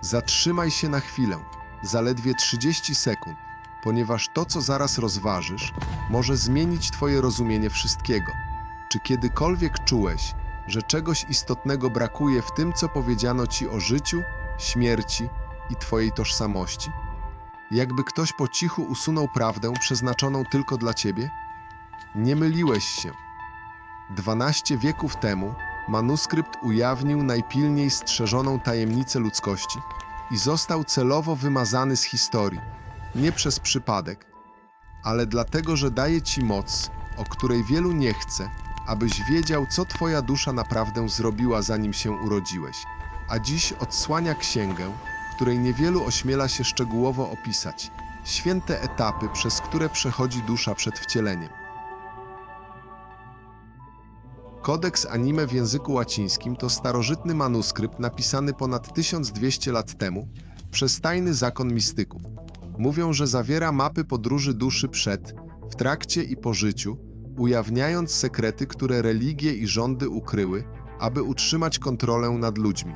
Zatrzymaj się na chwilę, zaledwie 30 sekund, ponieważ to, co zaraz rozważysz, może zmienić Twoje rozumienie wszystkiego. Czy kiedykolwiek czułeś, że czegoś istotnego brakuje w tym, co powiedziano Ci o życiu, śmierci i Twojej tożsamości? Jakby ktoś po cichu usunął prawdę przeznaczoną tylko dla Ciebie? Nie myliłeś się. 12 wieków temu manuskrypt ujawnił najpilniej strzeżoną tajemnicę ludzkości i został celowo wymazany z historii, nie przez przypadek, ale dlatego, że daje ci moc, o której wielu nie chce, abyś wiedział, co twoja dusza naprawdę zrobiła, zanim się urodziłeś. A dziś odsłania księgę, której niewielu ośmiela się szczegółowo opisać. Święte etapy, przez które przechodzi dusza przed wcieleniem. Kodeks anime w języku łacińskim to starożytny manuskrypt napisany ponad 1200 lat temu przez tajny zakon mistyków. Mówią, że zawiera mapy podróży duszy przed, w trakcie i po życiu, ujawniając sekrety, które religie i rządy ukryły, aby utrzymać kontrolę nad ludźmi.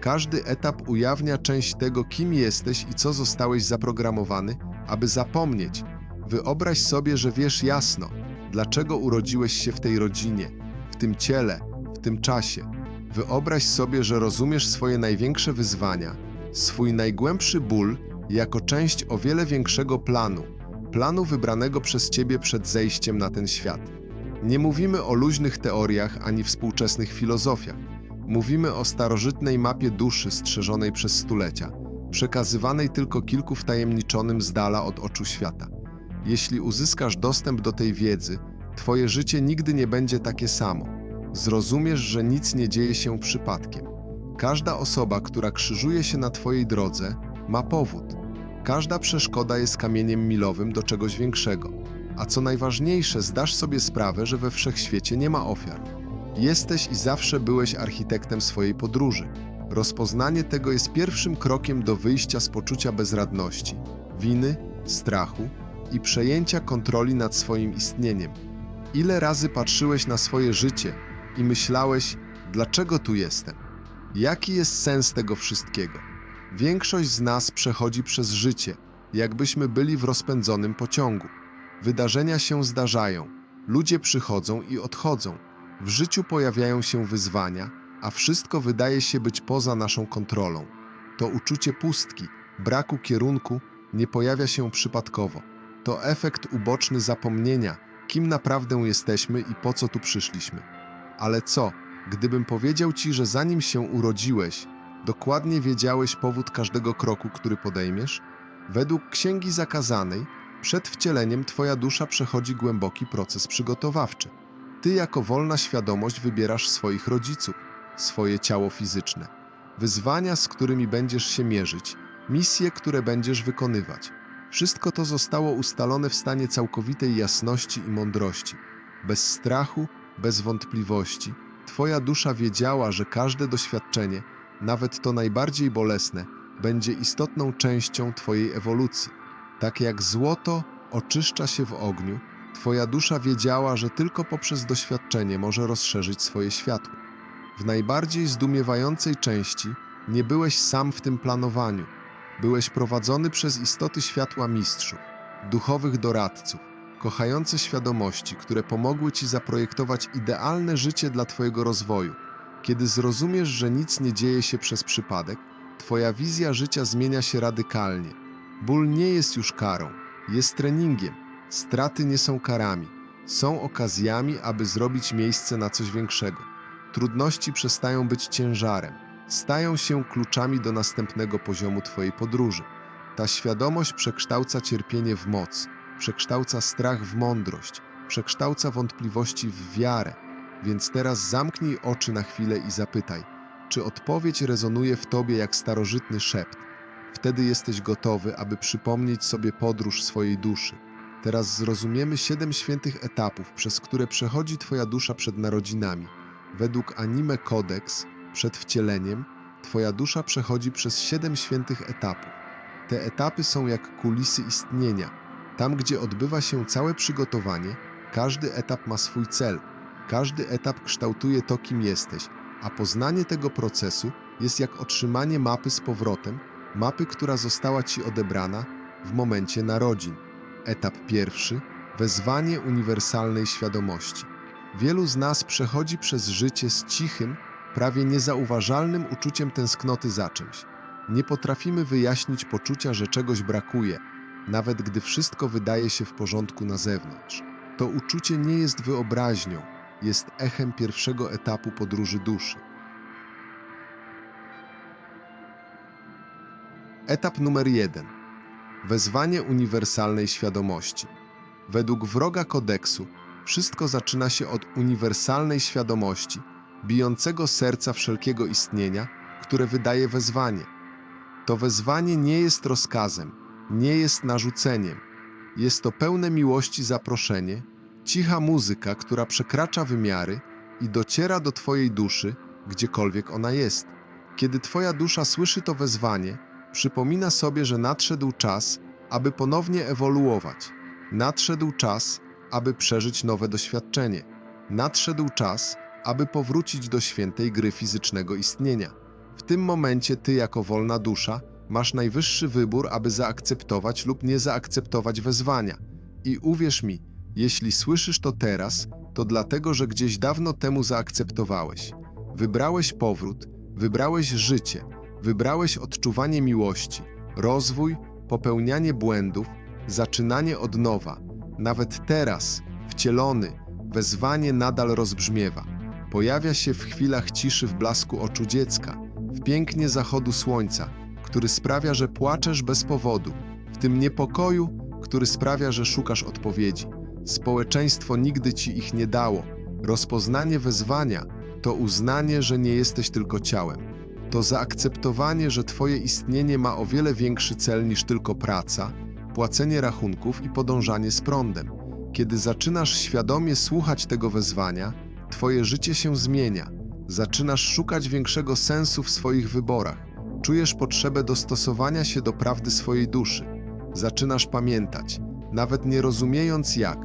Każdy etap ujawnia część tego, kim jesteś i co zostałeś zaprogramowany, aby zapomnieć. Wyobraź sobie, że wiesz jasno, dlaczego urodziłeś się w tej rodzinie, tym ciele, w tym czasie. Wyobraź sobie, że rozumiesz swoje największe wyzwania, swój najgłębszy ból jako część o wiele większego planu, planu wybranego przez ciebie przed zejściem na ten świat. Nie mówimy o luźnych teoriach ani współczesnych filozofiach. Mówimy o starożytnej mapie duszy strzeżonej przez stulecia, przekazywanej tylko kilku wtajemniczonym z dala od oczu świata. Jeśli uzyskasz dostęp do tej wiedzy, Twoje życie nigdy nie będzie takie samo. Zrozumiesz, że nic nie dzieje się przypadkiem. Każda osoba, która krzyżuje się na Twojej drodze, ma powód. Każda przeszkoda jest kamieniem milowym do czegoś większego. A co najważniejsze, zdasz sobie sprawę, że we wszechświecie nie ma ofiar. Jesteś i zawsze byłeś architektem swojej podróży. Rozpoznanie tego jest pierwszym krokiem do wyjścia z poczucia bezradności, winy, strachu i przejęcia kontroli nad swoim istnieniem. Ile razy patrzyłeś na swoje życie i myślałeś, dlaczego tu jestem? Jaki jest sens tego wszystkiego? Większość z nas przechodzi przez życie, jakbyśmy byli w rozpędzonym pociągu. Wydarzenia się zdarzają, ludzie przychodzą i odchodzą. W życiu pojawiają się wyzwania, a wszystko wydaje się być poza naszą kontrolą. To uczucie pustki, braku kierunku nie pojawia się przypadkowo. To efekt uboczny zapomnienia, kim naprawdę jesteśmy i po co tu przyszliśmy. Ale co, gdybym powiedział ci, że zanim się urodziłeś, dokładnie wiedziałeś powód każdego kroku, który podejmiesz? Według Księgi Zakazanej, przed wcieleniem twoja dusza przechodzi głęboki proces przygotowawczy. Ty jako wolna świadomość wybierasz swoich rodziców, swoje ciało fizyczne, wyzwania, z którymi będziesz się mierzyć, misje, które będziesz wykonywać. Wszystko to zostało ustalone w stanie całkowitej jasności i mądrości. Bez strachu, bez wątpliwości, Twoja dusza wiedziała, że każde doświadczenie, nawet to najbardziej bolesne, będzie istotną częścią Twojej ewolucji. Tak jak złoto oczyszcza się w ogniu, Twoja dusza wiedziała, że tylko poprzez doświadczenie może rozszerzyć swoje światło. W najbardziej zdumiewającej części nie byłeś sam w tym planowaniu. Byłeś prowadzony przez istoty światła mistrzów, duchowych doradców, kochające świadomości, które pomogły Ci zaprojektować idealne życie dla Twojego rozwoju. Kiedy zrozumiesz, że nic nie dzieje się przez przypadek, Twoja wizja życia zmienia się radykalnie. Ból nie jest już karą, jest treningiem. Straty nie są karami, są okazjami, aby zrobić miejsce na coś większego. Trudności przestają być ciężarem, stają się kluczami do następnego poziomu Twojej podróży. Ta świadomość przekształca cierpienie w moc, przekształca strach w mądrość, przekształca wątpliwości w wiarę. Więc teraz zamknij oczy na chwilę i zapytaj, czy odpowiedź rezonuje w tobie jak starożytny szept. Wtedy jesteś gotowy, aby przypomnieć sobie podróż swojej duszy. Teraz zrozumiemy siedem świętych etapów, przez które przechodzi Twoja dusza przed narodzinami. Według anime kodeks, przed wcieleniem, Twoja dusza przechodzi przez siedem świętych etapów. Te etapy są jak kulisy istnienia. Tam, gdzie odbywa się całe przygotowanie, każdy etap ma swój cel. Każdy etap kształtuje to, kim jesteś, a poznanie tego procesu jest jak otrzymanie mapy z powrotem, mapy, która została ci odebrana w momencie narodzin. Etap pierwszy wezwanie uniwersalnej świadomości. Wielu z nas przechodzi przez życie z cichym, prawie niezauważalnym uczuciem tęsknoty za czymś. Nie potrafimy wyjaśnić poczucia, że czegoś brakuje, nawet gdy wszystko wydaje się w porządku na zewnątrz. To uczucie nie jest wyobraźnią, jest echem pierwszego etapu podróży duszy. Etap numer jeden. Wezwanie uniwersalnej świadomości. Według wroga kodeksu wszystko zaczyna się od uniwersalnej świadomości, bijącego serca wszelkiego istnienia, które wydaje wezwanie. To wezwanie nie jest rozkazem, nie jest narzuceniem. Jest to pełne miłości zaproszenie, cicha muzyka, która przekracza wymiary i dociera do Twojej duszy, gdziekolwiek ona jest. Kiedy Twoja dusza słyszy to wezwanie, przypomina sobie, że nadszedł czas, aby ponownie ewoluować. Nadszedł czas, aby przeżyć nowe doświadczenie. Nadszedł czas, aby powrócić do świętej gry fizycznego istnienia. W tym momencie ty, jako wolna dusza, masz najwyższy wybór, aby zaakceptować lub nie zaakceptować wezwania. I uwierz mi, jeśli słyszysz to teraz, to dlatego, że gdzieś dawno temu zaakceptowałeś. Wybrałeś powrót, wybrałeś życie, wybrałeś odczuwanie miłości, rozwój, popełnianie błędów, zaczynanie od nowa. Nawet teraz, wcielony, wezwanie nadal rozbrzmiewa. Pojawia się w chwilach ciszy w blasku oczu dziecka, w pięknie zachodu słońca, który sprawia, że płaczesz bez powodu, w tym niepokoju, który sprawia, że szukasz odpowiedzi. Społeczeństwo nigdy ci ich nie dało. Rozpoznanie wezwania to uznanie, że nie jesteś tylko ciałem. To zaakceptowanie, że Twoje istnienie ma o wiele większy cel niż tylko praca, płacenie rachunków i podążanie z prądem. Kiedy zaczynasz świadomie słuchać tego wezwania, Twoje życie się zmienia. Zaczynasz szukać większego sensu w swoich wyborach. Czujesz potrzebę dostosowania się do prawdy swojej duszy. Zaczynasz pamiętać, nawet nie rozumiejąc jak.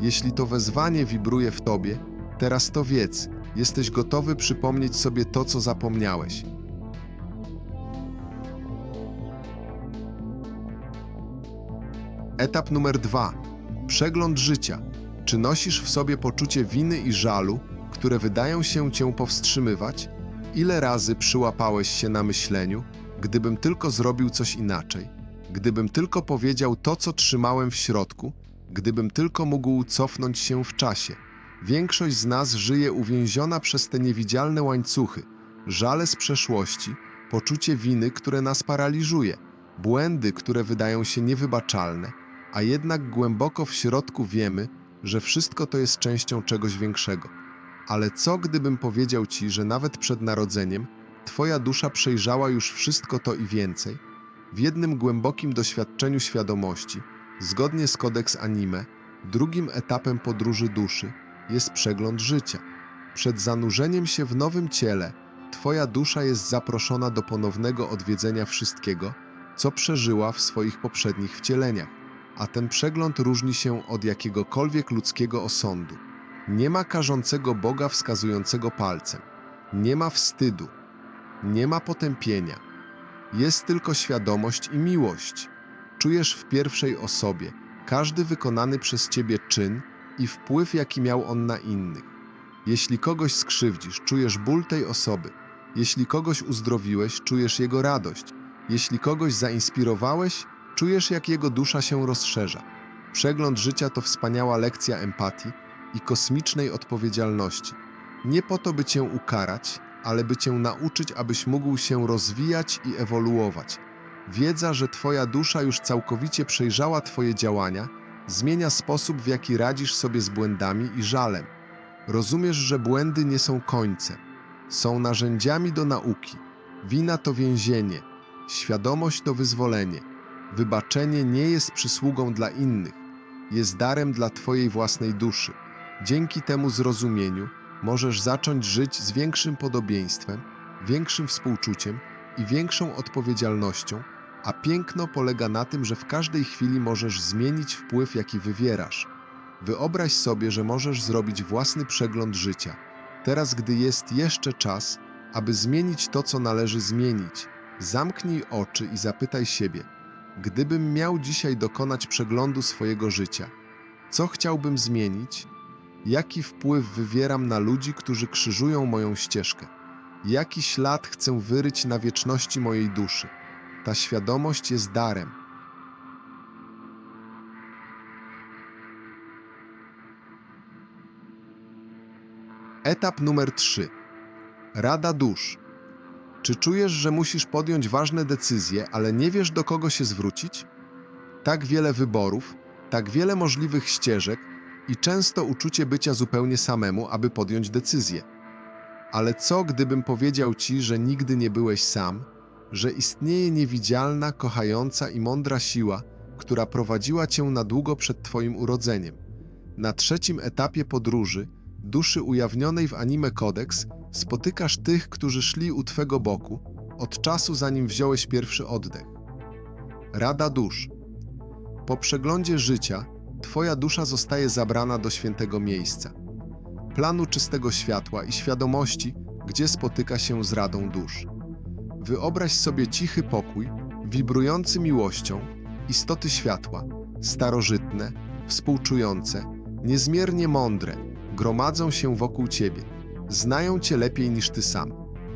Jeśli to wezwanie wibruje w tobie, teraz to wiedz, jesteś gotowy przypomnieć sobie to, co zapomniałeś. Etap numer dwa. Przegląd życia. Czy nosisz w sobie poczucie winy i żalu, które wydają się cię powstrzymywać? Ile razy przyłapałeś się na myśleniu, gdybym tylko zrobił coś inaczej, gdybym tylko powiedział to, co trzymałem w środku, gdybym tylko mógł cofnąć się w czasie? Większość z nas żyje uwięziona przez te niewidzialne łańcuchy, żale z przeszłości, poczucie winy, które nas paraliżuje, błędy, które wydają się niewybaczalne, a jednak głęboko w środku wiemy, że wszystko to jest częścią czegoś większego. Ale co gdybym powiedział ci, że nawet przed narodzeniem Twoja dusza przejrzała już wszystko to i więcej? W jednym głębokim doświadczeniu świadomości, zgodnie z kodeks anime, drugim etapem podróży duszy jest przegląd życia. Przed zanurzeniem się w nowym ciele, Twoja dusza jest zaproszona do ponownego odwiedzenia wszystkiego, co przeżyła w swoich poprzednich wcieleniach a ten przegląd różni się od jakiegokolwiek ludzkiego osądu. Nie ma karzącego Boga wskazującego palcem, nie ma wstydu, nie ma potępienia. Jest tylko świadomość i miłość. Czujesz w pierwszej osobie każdy wykonany przez ciebie czyn i wpływ, jaki miał on na innych. Jeśli kogoś skrzywdzisz, czujesz ból tej osoby. Jeśli kogoś uzdrowiłeś, czujesz jego radość. Jeśli kogoś zainspirowałeś, Czujesz, jak jego dusza się rozszerza. Przegląd życia to wspaniała lekcja empatii i kosmicznej odpowiedzialności. Nie po to, by cię ukarać, ale by cię nauczyć, abyś mógł się rozwijać i ewoluować. Wiedza, że Twoja dusza już całkowicie przejrzała Twoje działania, zmienia sposób, w jaki radzisz sobie z błędami i żalem. Rozumiesz, że błędy nie są końcem, są narzędziami do nauki. Wina to więzienie, świadomość to wyzwolenie. Wybaczenie nie jest przysługą dla innych, jest darem dla Twojej własnej duszy. Dzięki temu zrozumieniu możesz zacząć żyć z większym podobieństwem, większym współczuciem i większą odpowiedzialnością, a piękno polega na tym, że w każdej chwili możesz zmienić wpływ, jaki wywierasz. Wyobraź sobie, że możesz zrobić własny przegląd życia. Teraz, gdy jest jeszcze czas, aby zmienić to, co należy zmienić. Zamknij oczy i zapytaj siebie: Gdybym miał dzisiaj dokonać przeglądu swojego życia, co chciałbym zmienić? Jaki wpływ wywieram na ludzi, którzy krzyżują moją ścieżkę? Jaki ślad chcę wyryć na wieczności mojej duszy? Ta świadomość jest darem. Etap numer 3. Rada dusz. Czy czujesz, że musisz podjąć ważne decyzje, ale nie wiesz do kogo się zwrócić? Tak wiele wyborów, tak wiele możliwych ścieżek i często uczucie bycia zupełnie samemu, aby podjąć decyzję. Ale co gdybym powiedział ci, że nigdy nie byłeś sam, że istnieje niewidzialna, kochająca i mądra siła, która prowadziła cię na długo przed twoim urodzeniem? Na trzecim etapie podróży, duszy ujawnionej w anime kodeks, spotykasz tych, którzy szli u twego boku od czasu, zanim wziąłeś pierwszy oddech. Rada dusz. Po przeglądzie życia, twoja dusza zostaje zabrana do świętego miejsca, planu czystego światła i świadomości, gdzie spotyka się z radą dusz. Wyobraź sobie cichy pokój, wibrujący miłością, istoty światła, starożytne, współczujące, niezmiernie mądre, gromadzą się wokół ciebie. Znają cię lepiej niż ty sam.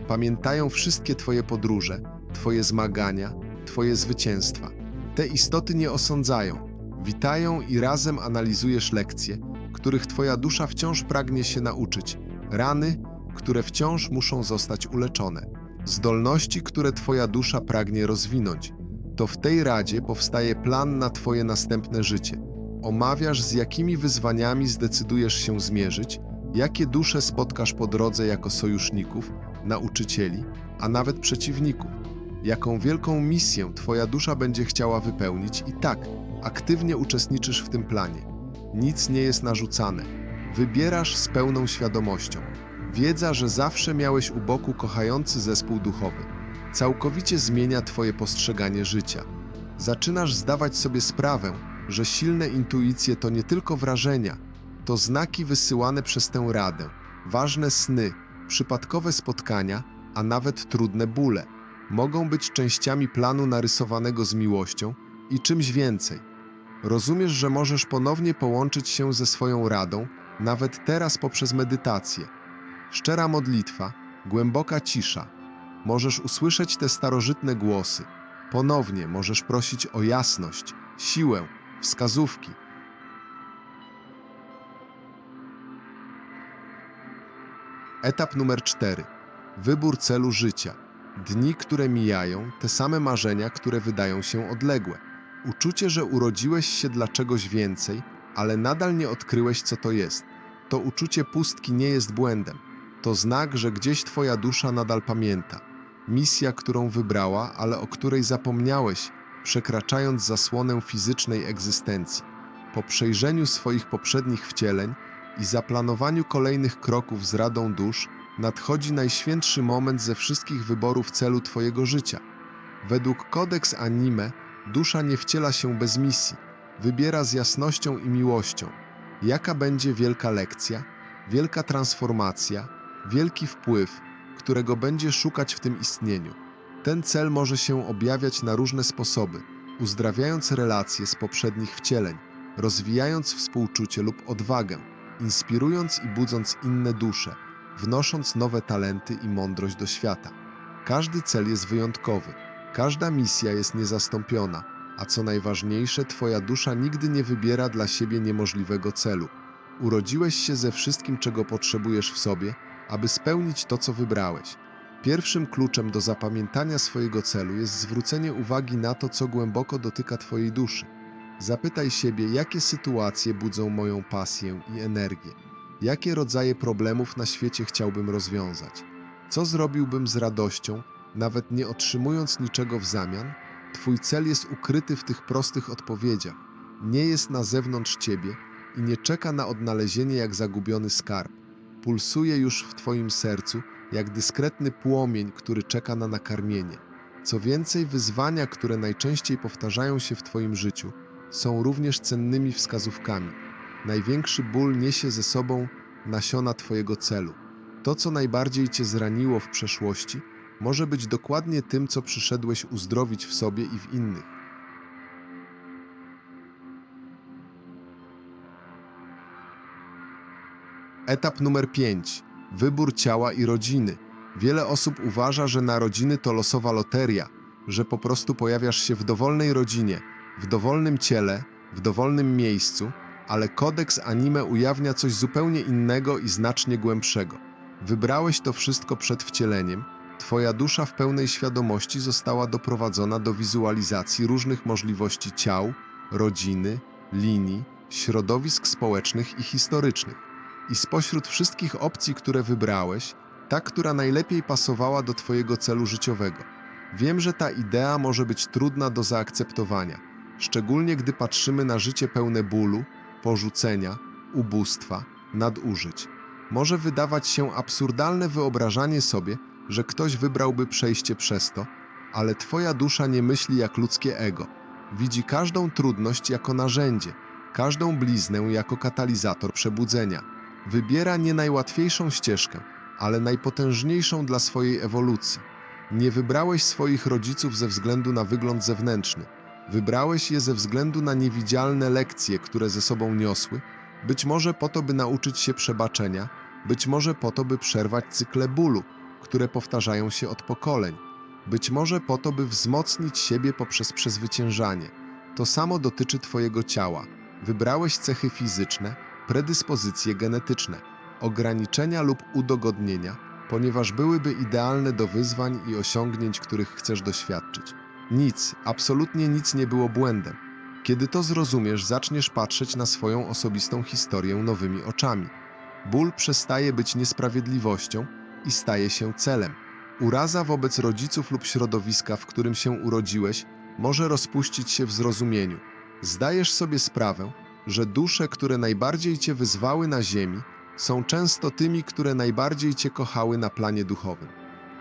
Pamiętają wszystkie twoje podróże, twoje zmagania, twoje zwycięstwa. Te istoty nie osądzają, witają i razem analizujesz lekcje, których twoja dusza wciąż pragnie się nauczyć, rany, które wciąż muszą zostać uleczone, zdolności, które twoja dusza pragnie rozwinąć. To w tej radzie powstaje plan na twoje następne życie. Omawiasz, z jakimi wyzwaniami zdecydujesz się zmierzyć, jakie dusze spotkasz po drodze jako sojuszników, nauczycieli, a nawet przeciwników. Jaką wielką misję Twoja dusza będzie chciała wypełnić i tak, aktywnie uczestniczysz w tym planie. Nic nie jest narzucane. Wybierasz z pełną świadomością. Wiedza, że zawsze miałeś u boku kochający zespół duchowy, całkowicie zmienia Twoje postrzeganie życia. Zaczynasz zdawać sobie sprawę, że silne intuicje to nie tylko wrażenia, to znaki wysyłane przez tę radę, ważne sny, przypadkowe spotkania, a nawet trudne bóle. Mogą być częściami planu narysowanego z miłością i czymś więcej. Rozumiesz, że możesz ponownie połączyć się ze swoją radą, nawet teraz poprzez medytację. Szczera modlitwa, głęboka cisza. Możesz usłyszeć te starożytne głosy. Ponownie możesz prosić o jasność, siłę, wskazówki. Etap numer 4. Wybór celu życia. Dni, które mijają, te same marzenia, które wydają się odległe. Uczucie, że urodziłeś się dla czegoś więcej, ale nadal nie odkryłeś, co to jest. To uczucie pustki nie jest błędem. To znak, że gdzieś Twoja dusza nadal pamięta. Misja, którą wybrała, ale o której zapomniałeś, przekraczając zasłonę fizycznej egzystencji. Po przejrzeniu swoich poprzednich wcieleń i zaplanowaniu kolejnych kroków z Radą Dusz, nadchodzi najświętszy moment ze wszystkich wyborów celu Twojego życia. Według kodeks anime, dusza nie wciela się bez misji, wybiera z jasnością i miłością. Jaka będzie wielka lekcja, wielka transformacja, wielki wpływ, którego będzie szukać w tym istnieniu. Ten cel może się objawiać na różne sposoby, uzdrawiając relacje z poprzednich wcieleń, rozwijając współczucie lub odwagę, inspirując i budząc inne dusze, wnosząc nowe talenty i mądrość do świata. Każdy cel jest wyjątkowy, każda misja jest niezastąpiona, a co najważniejsze, Twoja dusza nigdy nie wybiera dla siebie niemożliwego celu. Urodziłeś się ze wszystkim, czego potrzebujesz w sobie, aby spełnić to, co wybrałeś. Pierwszym kluczem do zapamiętania swojego celu jest zwrócenie uwagi na to, co głęboko dotyka Twojej duszy. Zapytaj siebie, jakie sytuacje budzą moją pasję i energię, jakie rodzaje problemów na świecie chciałbym rozwiązać, co zrobiłbym z radością, nawet nie otrzymując niczego w zamian. Twój cel jest ukryty w tych prostych odpowiedziach, nie jest na zewnątrz Ciebie i nie czeka na odnalezienie jak zagubiony skarb. Pulsuje już w Twoim sercu jak dyskretny płomień, który czeka na nakarmienie. Co więcej, wyzwania, które najczęściej powtarzają się w Twoim życiu, są również cennymi wskazówkami. Największy ból niesie ze sobą nasiona Twojego celu. To, co najbardziej cię zraniło w przeszłości, może być dokładnie tym, co przyszedłeś uzdrowić w sobie i w innych. Etap numer 5. Wybór ciała i rodziny. Wiele osób uważa, że narodziny to losowa loteria, że po prostu pojawiasz się w dowolnej rodzinie, w dowolnym ciele, w dowolnym miejscu, ale kodeks anime ujawnia coś zupełnie innego i znacznie głębszego. Wybrałeś to wszystko przed wcieleniem, twoja dusza w pełnej świadomości została doprowadzona do wizualizacji różnych możliwości ciał, rodziny, linii, środowisk społecznych i historycznych. I spośród wszystkich opcji, które wybrałeś, ta, która najlepiej pasowała do Twojego celu życiowego. Wiem, że ta idea może być trudna do zaakceptowania, szczególnie gdy patrzymy na życie pełne bólu, porzucenia, ubóstwa, nadużyć. Może wydawać się absurdalne wyobrażanie sobie, że ktoś wybrałby przejście przez to, ale Twoja dusza nie myśli jak ludzkie ego. Widzi każdą trudność jako narzędzie, każdą bliznę jako katalizator przebudzenia. Wybiera nie najłatwiejszą ścieżkę, ale najpotężniejszą dla swojej ewolucji. Nie wybrałeś swoich rodziców ze względu na wygląd zewnętrzny. Wybrałeś je ze względu na niewidzialne lekcje, które ze sobą niosły, być może po to, by nauczyć się przebaczenia, być może po to, by przerwać cykle bólu, które powtarzają się od pokoleń, być może po to, by wzmocnić siebie poprzez przezwyciężanie. To samo dotyczy Twojego ciała. Wybrałeś cechy fizyczne, predyspozycje genetyczne, ograniczenia lub udogodnienia, ponieważ byłyby idealne do wyzwań i osiągnięć, których chcesz doświadczyć. Nic, absolutnie nic nie było błędem. Kiedy to zrozumiesz, zaczniesz patrzeć na swoją osobistą historię nowymi oczami. Ból przestaje być niesprawiedliwością i staje się celem. Uraza wobec rodziców lub środowiska, w którym się urodziłeś, może rozpuścić się w zrozumieniu. Zdajesz sobie sprawę, że dusze, które najbardziej cię wyzwały na ziemi, są często tymi, które najbardziej cię kochały na planie duchowym.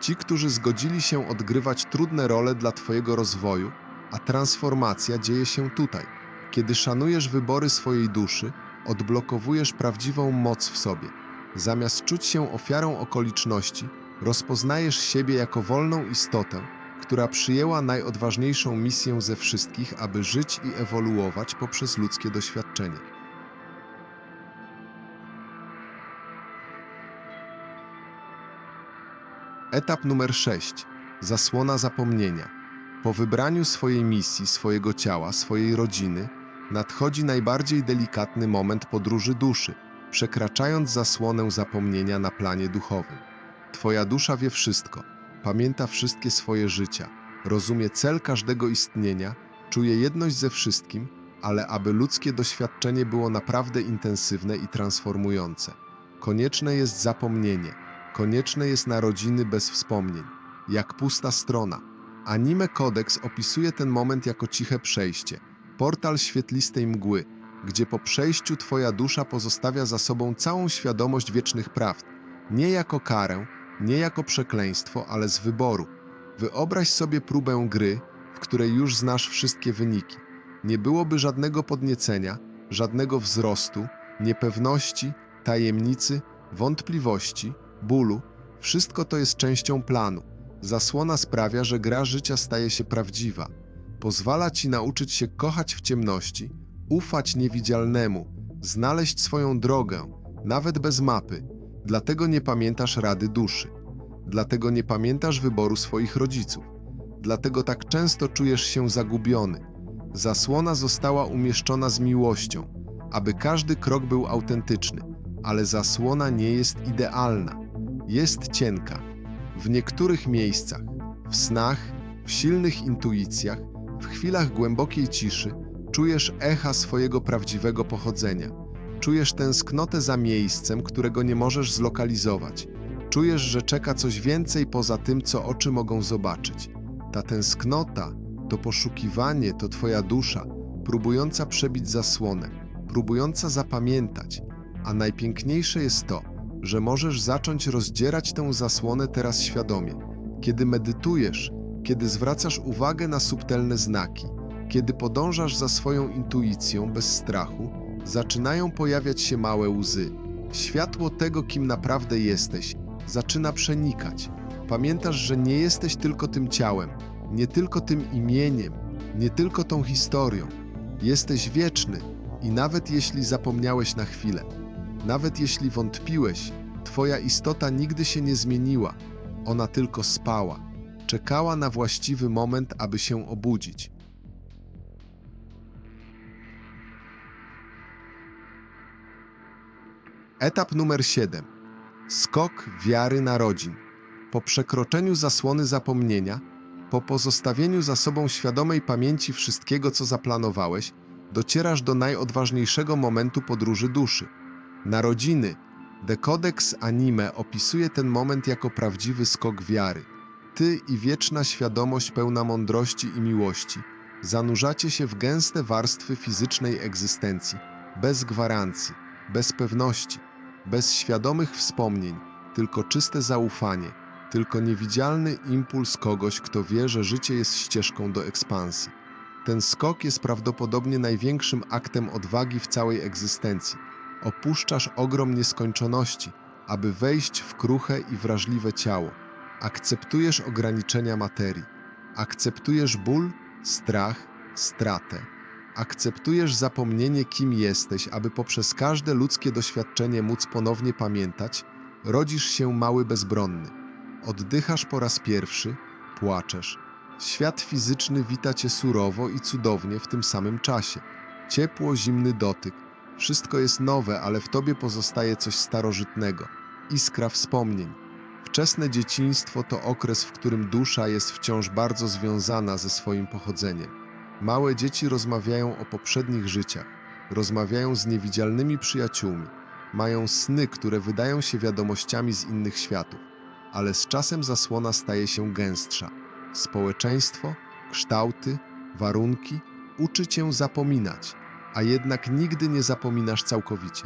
Ci, którzy zgodzili się odgrywać trudne role dla Twojego rozwoju, a transformacja dzieje się tutaj. Kiedy szanujesz wybory swojej duszy, odblokowujesz prawdziwą moc w sobie. Zamiast czuć się ofiarą okoliczności, rozpoznajesz siebie jako wolną istotę, która przyjęła najodważniejszą misję ze wszystkich, aby żyć i ewoluować poprzez ludzkie doświadczenie. Etap numer 6. Zasłona zapomnienia. Po wybraniu swojej misji, swojego ciała, swojej rodziny, nadchodzi najbardziej delikatny moment podróży duszy, przekraczając zasłonę zapomnienia na planie duchowym. Twoja dusza wie wszystko, pamięta wszystkie swoje życia, rozumie cel każdego istnienia, czuje jedność ze wszystkim, ale aby ludzkie doświadczenie było naprawdę intensywne i transformujące, konieczne jest zapomnienie, konieczne jest narodziny bez wspomnień, jak pusta strona. Anime Codex opisuje ten moment jako ciche przejście, portal świetlistej mgły, gdzie po przejściu Twoja dusza pozostawia za sobą całą świadomość wiecznych prawd, nie jako karę, nie jako przekleństwo, ale z wyboru. Wyobraź sobie próbę gry, w której już znasz wszystkie wyniki. Nie byłoby żadnego podniecenia, żadnego wzrostu, niepewności, tajemnicy, wątpliwości, bólu. Wszystko to jest częścią planu. Zasłona sprawia, że gra życia staje się prawdziwa. Pozwala ci nauczyć się kochać w ciemności, ufać niewidzialnemu, znaleźć swoją drogę, nawet bez mapy. Dlatego nie pamiętasz rady duszy. Dlatego nie pamiętasz wyboru swoich rodziców. Dlatego tak często czujesz się zagubiony. Zasłona została umieszczona z miłością, aby każdy krok był autentyczny, ale zasłona nie jest idealna. Jest cienka. W niektórych miejscach, w snach, w silnych intuicjach, w chwilach głębokiej ciszy, czujesz echa swojego prawdziwego pochodzenia. Czujesz tęsknotę za miejscem, którego nie możesz zlokalizować. Czujesz, że czeka coś więcej poza tym, co oczy mogą zobaczyć. Ta tęsknota, to poszukiwanie, to Twoja dusza, próbująca przebić zasłonę, próbująca zapamiętać. A najpiękniejsze jest to, że możesz zacząć rozdzierać tę zasłonę teraz świadomie. Kiedy medytujesz, kiedy zwracasz uwagę na subtelne znaki, kiedy podążasz za swoją intuicją bez strachu, zaczynają pojawiać się małe łzy. Światło tego, kim naprawdę jesteś, zaczyna przenikać. Pamiętasz, że nie jesteś tylko tym ciałem, nie tylko tym imieniem, nie tylko tą historią. Jesteś wieczny i nawet jeśli zapomniałeś na chwilę, nawet jeśli wątpiłeś, Twoja istota nigdy się nie zmieniła. Ona tylko spała, czekała na właściwy moment, aby się obudzić. Etap numer 7. Skok wiary narodzin. Po przekroczeniu zasłony zapomnienia, po pozostawieniu za sobą świadomej pamięci wszystkiego, co zaplanowałeś, docierasz do najodważniejszego momentu podróży duszy. Narodziny. Codex Anime opisuje ten moment jako prawdziwy skok wiary. Ty i wieczna świadomość pełna mądrości i miłości zanurzacie się w gęste warstwy fizycznej egzystencji, bez gwarancji, bez pewności, bez świadomych wspomnień, tylko czyste zaufanie, tylko niewidzialny impuls kogoś, kto wie, że życie jest ścieżką do ekspansji. Ten skok jest prawdopodobnie największym aktem odwagi w całej egzystencji. Opuszczasz ogrom nieskończoności, aby wejść w kruche i wrażliwe ciało. Akceptujesz ograniczenia materii. Akceptujesz ból, strach, stratę. Akceptujesz zapomnienie, kim jesteś, aby poprzez każde ludzkie doświadczenie móc ponownie pamiętać, rodzisz się mały bezbronny. Oddychasz po raz pierwszy, płaczesz. Świat fizyczny wita cię surowo i cudownie w tym samym czasie. Ciepło, zimny dotyk. Wszystko jest nowe, ale w tobie pozostaje coś starożytnego. Iskra wspomnień. Wczesne dzieciństwo to okres, w którym dusza jest wciąż bardzo związana ze swoim pochodzeniem. Małe dzieci rozmawiają o poprzednich życiach, rozmawiają z niewidzialnymi przyjaciółmi, mają sny, które wydają się wiadomościami z innych światów, ale z czasem zasłona staje się gęstsza. Społeczeństwo, kształty, warunki uczy cię zapominać, a jednak nigdy nie zapominasz całkowicie.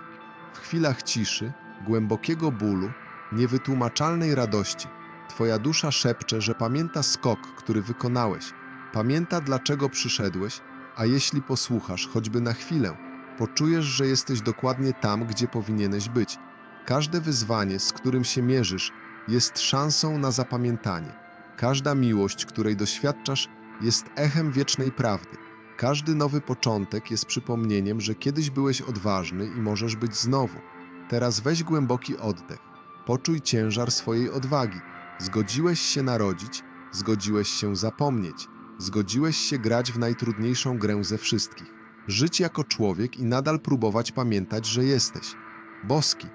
W chwilach ciszy, głębokiego bólu, niewytłumaczalnej radości, twoja dusza szepcze, że pamięta skok, który wykonałeś, pamięta dlaczego przyszedłeś, a jeśli posłuchasz choćby na chwilę, poczujesz, że jesteś dokładnie tam, gdzie powinieneś być. Każde wyzwanie, z którym się mierzysz, jest szansą na zapamiętanie. Każda miłość, której doświadczasz, jest echem wiecznej prawdy. Każdy nowy początek jest przypomnieniem, że kiedyś byłeś odważny i możesz być znowu. Teraz weź głęboki oddech. Poczuj ciężar swojej odwagi. Zgodziłeś się narodzić, zgodziłeś się zapomnieć, zgodziłeś się grać w najtrudniejszą grę ze wszystkich. Żyć jako człowiek i nadal próbować pamiętać, że jesteś. Boski.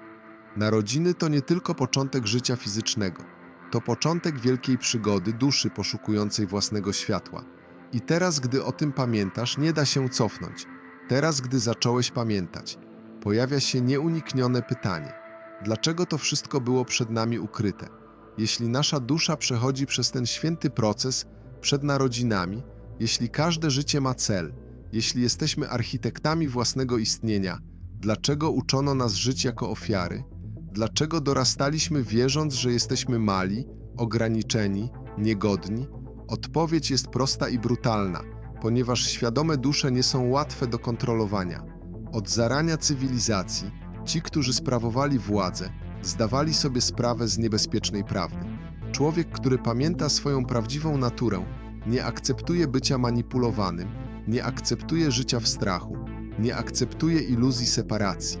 Narodziny to nie tylko początek życia fizycznego. To początek wielkiej przygody duszy poszukującej własnego światła. I teraz, gdy o tym pamiętasz, nie da się cofnąć. Teraz, gdy zacząłeś pamiętać, pojawia się nieuniknione pytanie: dlaczego to wszystko było przed nami ukryte? Jeśli nasza dusza przechodzi przez ten święty proces przed narodzinami, jeśli każde życie ma cel, jeśli jesteśmy architektami własnego istnienia, dlaczego uczono nas żyć jako ofiary? Dlaczego dorastaliśmy wierząc, że jesteśmy mali, ograniczeni, niegodni? Odpowiedź jest prosta i brutalna, ponieważ świadome dusze nie są łatwe do kontrolowania. Od zarania cywilizacji ci, którzy sprawowali władzę, zdawali sobie sprawę z niebezpiecznej prawdy. Człowiek, który pamięta swoją prawdziwą naturę, nie akceptuje bycia manipulowanym, nie akceptuje życia w strachu, nie akceptuje iluzji separacji.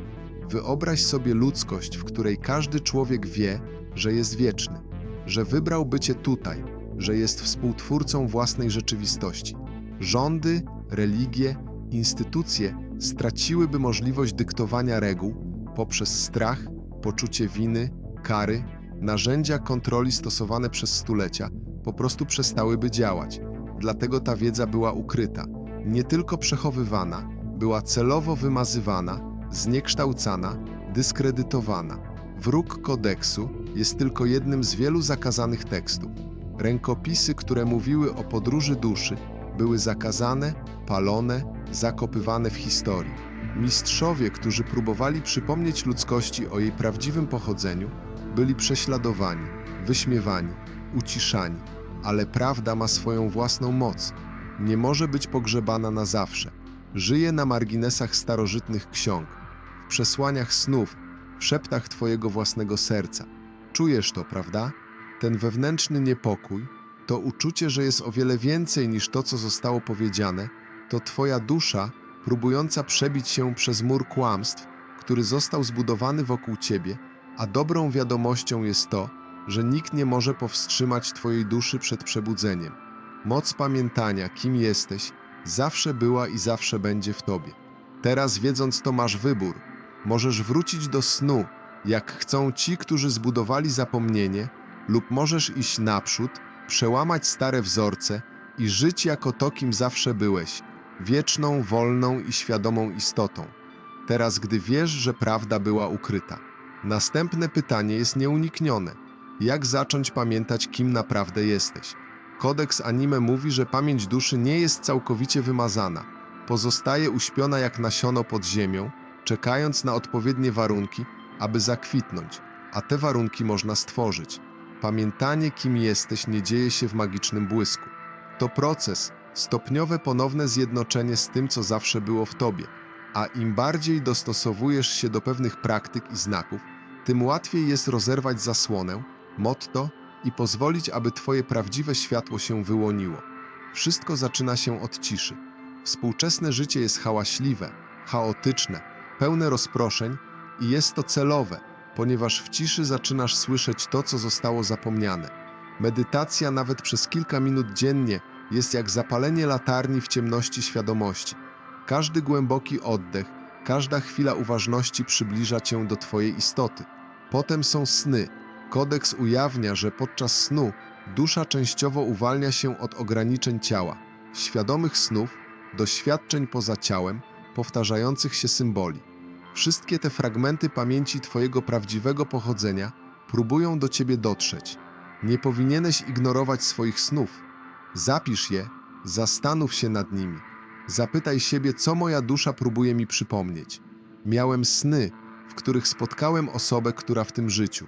Wyobraź sobie ludzkość, w której każdy człowiek wie, że jest wieczny, że wybrał bycie tutaj, że jest współtwórcą własnej rzeczywistości. Rządy, religie, instytucje straciłyby możliwość dyktowania reguł poprzez strach, poczucie winy, kary, narzędzia kontroli stosowane przez stulecia po prostu przestałyby działać. Dlatego ta wiedza była ukryta, nie tylko przechowywana, była celowo wymazywana, zniekształcana, dyskredytowana. Wróg kodeksu jest tylko jednym z wielu zakazanych tekstów. Rękopisy, które mówiły o podróży duszy, były zakazane, palone, zakopywane w historii. Mistrzowie, którzy próbowali przypomnieć ludzkości o jej prawdziwym pochodzeniu, byli prześladowani, wyśmiewani, uciszani, ale prawda ma swoją własną moc. Nie może być pogrzebana na zawsze. Żyje na marginesach starożytnych ksiąg, w przesłaniach snów, w szeptach Twojego własnego serca. Czujesz to, prawda? Ten wewnętrzny niepokój, to uczucie, że jest o wiele więcej niż to, co zostało powiedziane, to Twoja dusza próbująca przebić się przez mur kłamstw, który został zbudowany wokół Ciebie, a dobrą wiadomością jest to, że nikt nie może powstrzymać Twojej duszy przed przebudzeniem. Moc pamiętania, kim jesteś, zawsze była i zawsze będzie w Tobie. Teraz, wiedząc to, masz wybór. Możesz wrócić do snu, jak chcą ci, którzy zbudowali zapomnienie, lub możesz iść naprzód, przełamać stare wzorce i żyć jako to, kim zawsze byłeś wieczną, wolną i świadomą istotą. Teraz, gdy wiesz, że prawda była ukryta. Następne pytanie jest nieuniknione. Jak zacząć pamiętać, kim naprawdę jesteś? Kodeks anime mówi, że pamięć duszy nie jest całkowicie wymazana. Pozostaje uśpiona jak nasiono pod ziemią, czekając na odpowiednie warunki, aby zakwitnąć, a te warunki można stworzyć. Pamiętanie, kim jesteś, nie dzieje się w magicznym błysku. To proces, stopniowe ponowne zjednoczenie z tym, co zawsze było w tobie. A im bardziej dostosowujesz się do pewnych praktyk i znaków, tym łatwiej jest rozerwać zasłonę, motto i pozwolić, aby twoje prawdziwe światło się wyłoniło. Wszystko zaczyna się od ciszy. Współczesne życie jest hałaśliwe, chaotyczne, pełne rozproszeń i jest to celowe, ponieważ w ciszy zaczynasz słyszeć to, co zostało zapomniane. Medytacja nawet przez kilka minut dziennie jest jak zapalenie latarni w ciemności świadomości. Każdy głęboki oddech, każda chwila uważności przybliża cię do Twojej istoty. Potem są sny. Kodeks ujawnia, że podczas snu dusza częściowo uwalnia się od ograniczeń ciała, świadomych snów, doświadczeń poza ciałem, powtarzających się symboli. Wszystkie te fragmenty pamięci Twojego prawdziwego pochodzenia próbują do Ciebie dotrzeć. Nie powinieneś ignorować swoich snów. Zapisz je, zastanów się nad nimi. Zapytaj siebie, co moja dusza próbuje mi przypomnieć. Miałem sny, w których spotkałem osobę, która w tym życiu.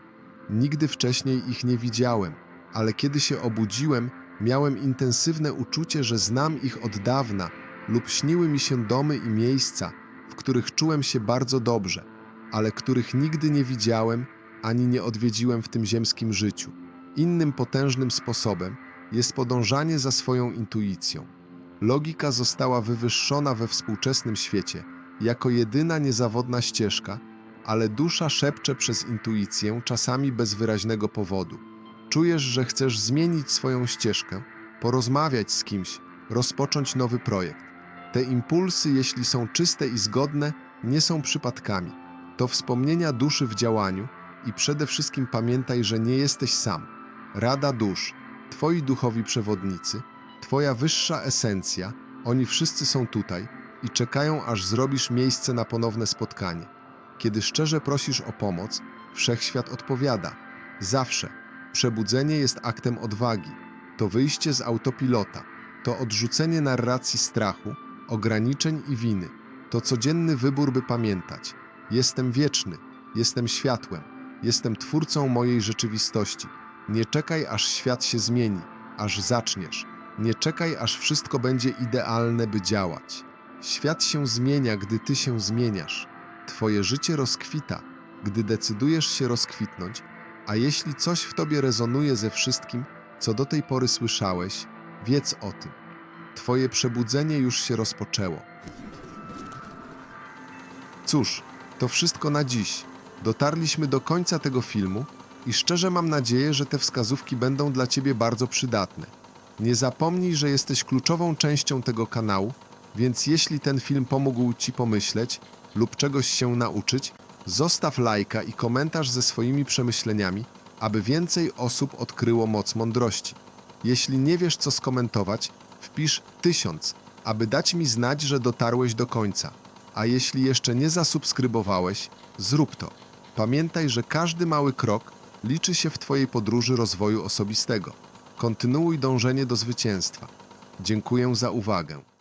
Nigdy wcześniej ich nie widziałem, ale kiedy się obudziłem, miałem intensywne uczucie, że znam ich od dawna lub śniły mi się domy i miejsca, w których czułem się bardzo dobrze, ale których nigdy nie widziałem ani nie odwiedziłem w tym ziemskim życiu. Innym potężnym sposobem jest podążanie za swoją intuicją. Logika została wywyższona we współczesnym świecie jako jedyna niezawodna ścieżka, ale dusza szepcze przez intuicję, czasami bez wyraźnego powodu. Czujesz, że chcesz zmienić swoją ścieżkę, porozmawiać z kimś, rozpocząć nowy projekt. Te impulsy, jeśli są czyste i zgodne, nie są przypadkami. To wspomnienia duszy w działaniu i przede wszystkim pamiętaj, że nie jesteś sam. Rada dusz, Twoi duchowi przewodnicy, Twoja wyższa esencja, oni wszyscy są tutaj i czekają, aż zrobisz miejsce na ponowne spotkanie. Kiedy szczerze prosisz o pomoc, wszechświat odpowiada. Zawsze. Przebudzenie jest aktem odwagi. To wyjście z autopilota. To odrzucenie narracji strachu, ograniczeń i winy. To codzienny wybór, by pamiętać. Jestem wieczny, jestem światłem, jestem twórcą mojej rzeczywistości. Nie czekaj, aż świat się zmieni, aż zaczniesz. Nie czekaj, aż wszystko będzie idealne, by działać. Świat się zmienia, gdy ty się zmieniasz. Twoje życie rozkwita, gdy decydujesz się rozkwitnąć, a jeśli coś w tobie rezonuje ze wszystkim, co do tej pory słyszałeś, wiedz o tym. Twoje przebudzenie już się rozpoczęło. Cóż, to wszystko na dziś. Dotarliśmy do końca tego filmu i szczerze mam nadzieję, że te wskazówki będą dla Ciebie bardzo przydatne. Nie zapomnij, że jesteś kluczową częścią tego kanału, więc jeśli ten film pomógł Ci pomyśleć lub czegoś się nauczyć, zostaw lajka i komentarz ze swoimi przemyśleniami, aby więcej osób odkryło moc mądrości. Jeśli nie wiesz, co skomentować, wpisz tysiąc, aby dać mi znać, że dotarłeś do końca. A jeśli jeszcze nie zasubskrybowałeś, zrób to. Pamiętaj, że każdy mały krok liczy się w Twojej podróży rozwoju osobistego. Kontynuuj dążenie do zwycięstwa. Dziękuję za uwagę.